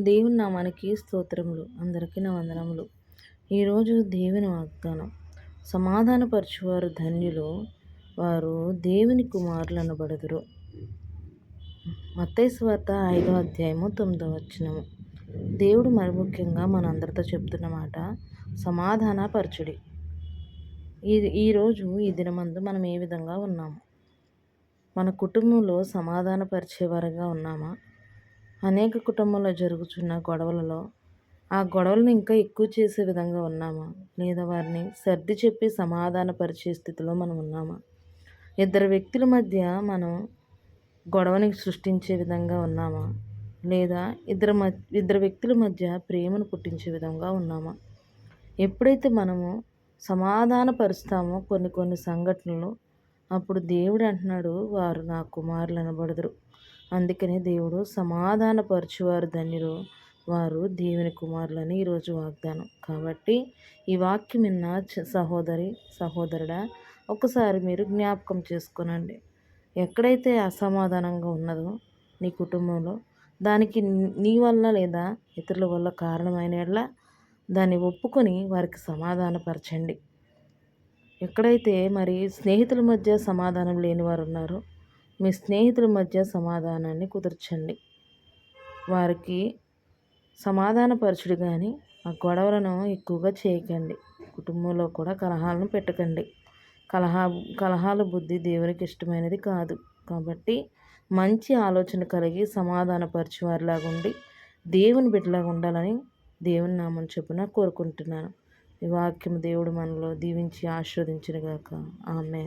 దేవుని నామానికి స్తోత్రములు అందరికీ నా వందనములు. ఈరోజు దేవుని వాగ్దానం సమాధానపరచువారు ధన్యులు వారు దేవుని కుమారులు అనబడదురు మత్తైసు వార్త ఐదో అధ్యాయము తొమ్మిదో వచ్చినము దేవుడు మరి ముఖ్యంగా మనందరితో చెప్తున్న మాట సమాధానపరచుడి. ఈ ఈరోజు ఈ దినమందు మనం ఏ విధంగా ఉన్నాము? మన కుటుంబంలో సమాధానపరిచేవారుగా ఉన్నామా? అనేక కుటుంబంలో జరుగుతున్న గొడవలలో ఆ గొడవలను ఇంకా ఎక్కువ చేసే విధంగా ఉన్నామా? లేదా వారిని సర్ది చెప్పి సమాధానపరిచే స్థితిలో మనం ఉన్నామా? ఇద్దరు వ్యక్తుల మధ్య మనం గొడవని సృష్టించే విధంగా ఉన్నామా? లేదా ఇద్దరు మ ఇద్దరు వ్యక్తుల మధ్య ప్రేమను పుట్టించే విధంగా ఉన్నామా? ఎప్పుడైతే మనము సమాధానపరుస్తామో కొన్ని కొన్ని సంఘటనలు అప్పుడు దేవుడు అంటున్నాడు వారు నా కుమారులు అనబడదురు అందుకనే దేవుడు సమాధానపరచువారు ధన్యులు. వారు దేవుని కుమారులని ఈరోజు వాగ్దానం. కాబట్టి ఈ వాక్యం విన్న సహోదరి సహోదరుడా ఒకసారి మీరు జ్ఞాపకం చేసుకోనండి. ఎక్కడైతే అసమాధానంగా ఉన్నదో నీ కుటుంబంలో దానికి నీ వల్ల లేదా ఇతరుల వల్ల కారణమైన దాన్ని ఒప్పుకొని వారికి సమాధానపరచండి. ఎక్కడైతే మరి స్నేహితుల మధ్య సమాధానం లేని వారు ఉన్నారో మీ స్నేహితుల మధ్య సమాధానాన్ని కుదర్చండి. వారికి సమాధానపరచుడు కానీ ఆ గొడవలను ఎక్కువగా చేయకండి. కుటుంబంలో కూడా కలహాలను పెట్టకండి. కలహా కలహాల బుద్ధి దేవునికి ఇష్టమైనది కాదు. కాబట్టి మంచి ఆలోచన కలిగి సమాధానపరిచేవారిలాగా ఉండి దేవుని బిడ్డలాగా ఉండాలని దేవుని నామం చెప్పిన కోరుకుంటున్నాను. ఈ వాక్యం దేవుడు మనలో దీవించి ఆశీర్వదించినగాక. ఆమె